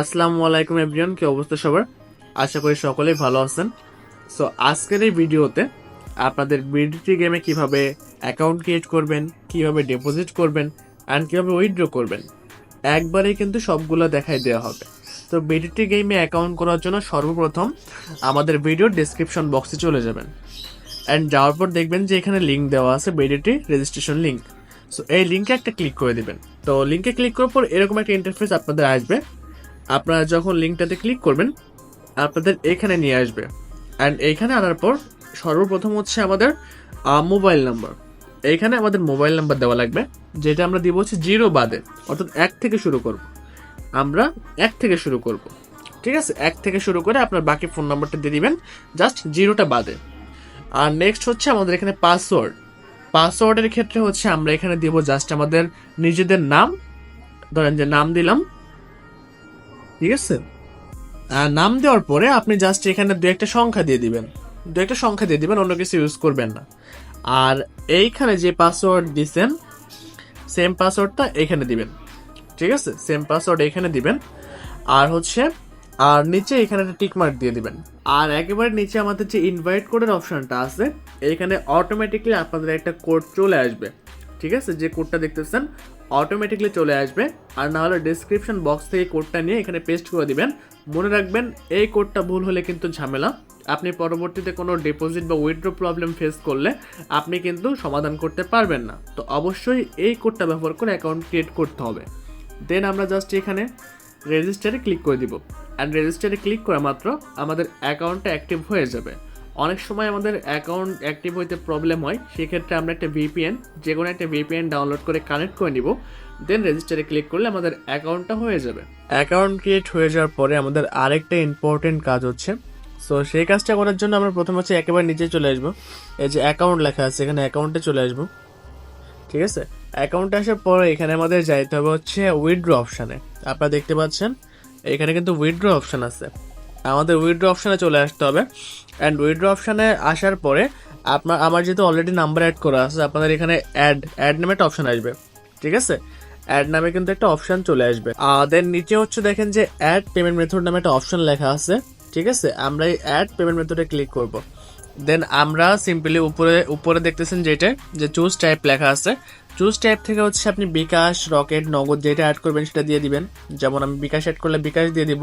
আসসালামু আলাইকুম এভরিওয়ান কি অবস্থা সবার? আশা করি সকলেই ভালো আছেন। সো আজকের এই ভিডিওতে আপনাদের বিডিটি গেমে কীভাবে অ্যাকাউন্ট ক্রিয়েট করবেন, কীভাবে ডিপোজিট করবেন অ্যান্ড কীভাবে উইথড্র করবেন, একবারেই কিন্তু সবগুলো দেখাই দেওয়া হবে। তো বিডিটি গেমে অ্যাকাউন্ট করার জন্য সর্বপ্রথম আমাদের ভিডিওর ডিসক্রিপশন বক্সে চলে যাবেন। অ্যান্ড যাওয়ার পর দেখবেন যে এখানে লিঙ্ক দেওয়া আছে বিডিটি রেজিস্ট্রেশন লিঙ্ক সো এই লিঙ্কে একটা ক্লিক করে দিবেন। তো লিঙ্কে ক্লিক করার পর এরকম একটা ইন্টারফেস আপনাদের আসবে। আপনারা যখন লিঙ্কটাতে ক্লিক করবেন, আপনাদের এখানে নিয়ে আসবে। অ্যান্ড এইখানে আনার পর সর্বপ্রথম হচ্ছে আমাদের মোবাইল নাম্বার। এইখানে আমাদের মোবাইল নাম্বার দেওয়া লাগবে, যেটা আমরা দিব হচ্ছে জিরো বাদে, অর্থাৎ এক থেকে শুরু করব। আমরা এক থেকে শুরু করব। ঠিক আছে? এক থেকে শুরু করে আপনার বাকি ফোন নাম্বারটা দিয়ে দিবেন, জাস্ট জিরোটা বাদে। আর নেক্সট হচ্ছে আমাদের এখানে পাসওয়ার্ড। পাসওয়ার্ডের ক্ষেত্রে হচ্ছে আমরা এখানে দিব জাস্ট আমাদের নিজেদের নাম। ধরেন যে নাম দিলাম ঠিক আছে? আর নাম দেওয়ার পরে আপনি জাস্ট এখানে দু একটা সংখ্যা দিয়ে দিবেন। দু একটা সংখ্যা দিয়ে দিবেন, অন্য কিছু ইউজ করবেন না। আর এইখানে যে পাসওয়ার্ড দিছেন সেম পাসওয়ার্ডটা এখানে দিবেন। ঠিক আছে? সেম পাসওয়ার্ড এখানে দিবেন। আর হচ্ছে, আর নিচে এখানে একটা টিক মার্ক দিয়ে দিবেন। আর একেবারে নিচে আমাদের যে ইনভাইট কোডের অপশনটা আছে, এখানে অটোমেটিকলি আপনাদের একটা কোড চলে আসবে। ঠিক আছে? যে কোডটা দেখতেছেন অটোমেটিকলি চলে আসবে। আর না হলে ডিসক্রিপশন বক্স থেকে কোডটা নিয়ে এখানে পেস্ট করে দিবেন। মনে রাখবেন, এই কোডটা ভুল হলে কিন্তু ঝামেলা। আপনি পরবর্তীতে কোনো ডিপোজিট বা উইথড্র প্রবলেম ফেস করলে আপনি কিন্তু সমাধান করতে পারবেন না। তো অবশ্যই এই কোডটা ব্যবহার করে অ্যাকাউন্ট ক্রিয়েট করতে হবে। দেন আমরা জাস্ট এখানে রেজিস্টারে ক্লিক করে দিব। অ্যান্ড রেজিস্টারে ক্লিক করা মাত্র আমাদের অ্যাকাউন্টটা অ্যাক্টিভ হয়ে যাবে। অনেক সময় আমাদের অ্যাকাউন্ট অ্যাক্টিভ হইতে প্রবলেম হয়, সেক্ষেত্রে আমরা একটা ভিপিএন যে কোনো একটা ভিপিএন ডাউনলোড করে কানেক্ট করে নিব দেন রেজিস্টারে ক্লিক করলে আমাদের অ্যাকাউন্টটা হয়ে যাবে। অ্যাকাউন্ট ক্রিয়েট হয়ে যাওয়ার পরে আমাদের আরেকটা ইম্পর্টেন্ট কাজ হচ্ছে সো সেই কাজটা করার জন্য আমরা প্রথম হচ্ছে একেবারে নিচে চলে আসব। এই যে অ্যাকাউন্ট লেখা আছে, এখানে অ্যাকাউন্টে চলে আসব। ঠিক আছে? অ্যাকাউন্টে আসার পরে এখানে আমাদের যাইতে হবে হচ্ছে উইথড্র অপশানে আপনারা দেখতে পাচ্ছেন, এখানে কিন্তু উইথড্র অপশান আছে। আমাদের উইড্রো অপশানে চলে আসতে হবে। অ্যান্ড উইড্রো অপশানে আসার পরে আপনার, আমার যেহেতু অলরেডি নাম্বার অ্যাড করা আছে, আপনাদের এখানে অ্যাড অ্যাড নামে একটা অপশান আসবে। ঠিক আছে? অ্যাড নামে কিন্তু একটা অপশান চলে আসবে। দেন নিচে হচ্ছে দেখেন যে অ্যাড পেমেন্ট মেথড নামে একটা অপশান লেখা আছে। ঠিক আছে? আমরা এই অ্যাড পেমেন্ট মেথডে ক্লিক করব। দেন আমরা সিম্পলি উপরে উপরে দেখতেছেন যেটা, যে চুজ টাইপ লেখা আছে। চুজ টাইপ থেকে হচ্ছে আপনি বিকাশ, রকেট, নগদ যেটা অ্যাড করবেন সেটা দিয়ে দিবেন। যেমন আমি বিকাশ অ্যাড করলে বিকাশ দিয়ে দিব।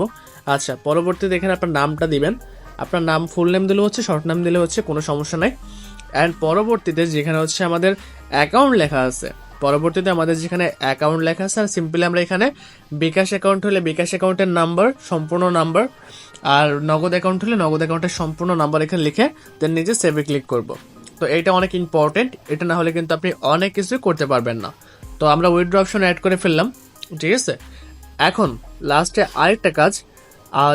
আচ্ছা পরবর্তীতে এখানে আপনার নামটা দিবেন। আপনার নাম ফুল নেম দিলে হচ্ছে শর্ট নাম দিলে হচ্ছে, কোনো সমস্যা নাই। অ্যান্ড পরবর্তীতে যেখানে হচ্ছে আমাদের অ্যাকাউন্ট লেখা আছে, পরবর্তীতে আমাদের যেখানে অ্যাকাউন্ট লেখা আছে, আর সিম্পলি আমরা এখানে বিকাশ অ্যাকাউন্ট হলে বিকাশ অ্যাকাউন্টের নাম্বার সম্পূর্ণ নাম্বার আর নগদ অ্যাকাউন্ট হলে নগদ অ্যাকাউন্টের সম্পূর্ণ নাম্বার এখানে লিখে দেন নিজে সেভে ক্লিক করব। তো এটা অনেক ইম্পর্টেন্ট এটা না হলে কিন্তু আপনি অনেক কিছু করতে পারবেন না। তো আমরা উইথড্র অপশন অ্যাড করে ফেললাম, ঠিক আছে? এখন লাস্টে আরেকটা কাজ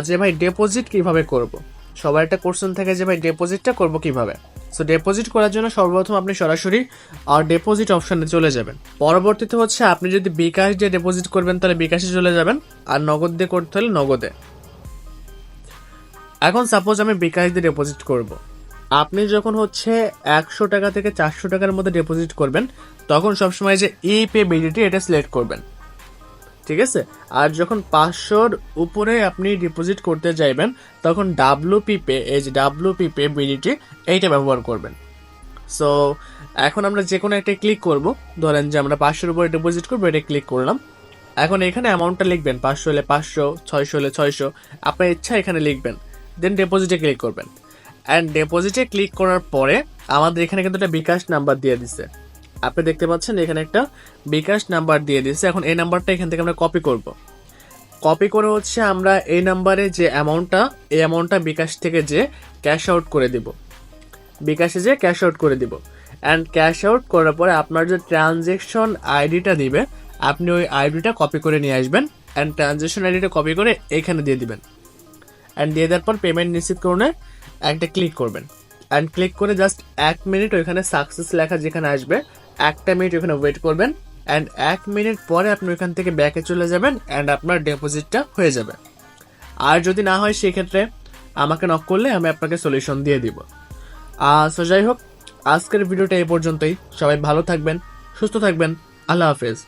যে ভাই ডিপোজিট কীভাবে করব? সবার একটা কোশ্চেন থাকে যে ভাই ডিপোজিটটা করব কীভাবে? সো ডিপোজিট করার জন্য সর্বপ্রথম আপনি সরাসরি আর ডিপোজিট অপশনে চলে যাবেন। পরবর্তীতে হচ্ছে আপনি যদি বিকাশ দিয়ে ডিপোজিট করবেন, তাহলে বিকাশে চলে যাবেন, আর নগদ দিয়ে করতে হলে নগদে। এখন সাপোজ আমি বিকাশ দিয়ে ডিপোজিট করব। আপনি যখন হচ্ছে একশো টাকা থেকে চারশো টাকার মধ্যে ডিপোজিট করবেন, তখন সবসময় যে ই পে বিডিটি এটা সিলেক্ট করবেন। ঠিক আছে? আর যখন পাঁচশোর উপরে আপনি ডিপোজিট করতে চাইবেন তখন ডাব্লু পি এই যে ডাব্লু পি পে বিডিটি এইটা ব্যবহার করবেন। সো এখন আমরা যে কোনো একটা ক্লিক করব। ধরেন যে আমরা পাঁচশোর উপরে ডিপোজিট করব, এটা ক্লিক করলাম। এখন এখানে অ্যামাউন্টটা লিখবেন, পাঁচশো হলে পাঁচশো, ছয়শো হলে ছয়শো। আপনার ইচ্ছা এখানে লিখবেন দেন ডিপোজিটে ক্লিক করবেন। অ্যান্ড ডিপোজিটে ক্লিক করার পরে আমাদের এখানে কিন্তু একটা বিকাশ নাম্বার দিয়ে দিছে। আপনি দেখতে পাচ্ছেন এখানে একটা বিকাশ নাম্বার দিয়ে দিয়েছে এখন এই নাম্বারটা এখান থেকে আমরা কপি করব। কপি করে হচ্ছে আমরা এই নাম্বারে যে অ্যামাউন্টটা এই অ্যামাউন্টটা বিকাশ থেকে যে ক্যাশ আউট করে দিব। বিকাশে যে ক্যাশ আউট করে দিব। অ্যান্ড ক্যাশ আউট করার পরে আপনার যে ট্রানজেকশন আইডিটা দিবে, আপনি ওই আইডিটা কপি করে নিয়ে আসবেন। অ্যান্ড ট্রানজেকশন আইডিটা কপি করে এখানে দিয়ে দিবেন। অ্যান্ড দিয়ে দেওয়ার পর পেমেন্ট নিশ্চিত করুন, একটা ক্লিক করবেন। অ্যান্ড ক্লিক করে জাস্ট এক মিনিট ওইখানে সাকসেস লেখা যেখানে আসবে, একটা মিনিট ওখানে ওয়েট করবেন অ্যান্ড এক মিনিট পরে আপনি ওইখান থেকে ব্যাকে চলে যাবেন অ্যান্ড আপনার ডিপোজিটটা হয়ে যাবে। আর যদি না হয় সেক্ষেত্রে আমাকে নক করলে আমি আপনাকে সলিউশন দিয়ে দিব। সো যাই হোক, আজকের ভিডিওটা এই পর্যন্তই। সবাই ভালো থাকবেন, সুস্থ থাকবেন। আল্লাহ হাফেজ।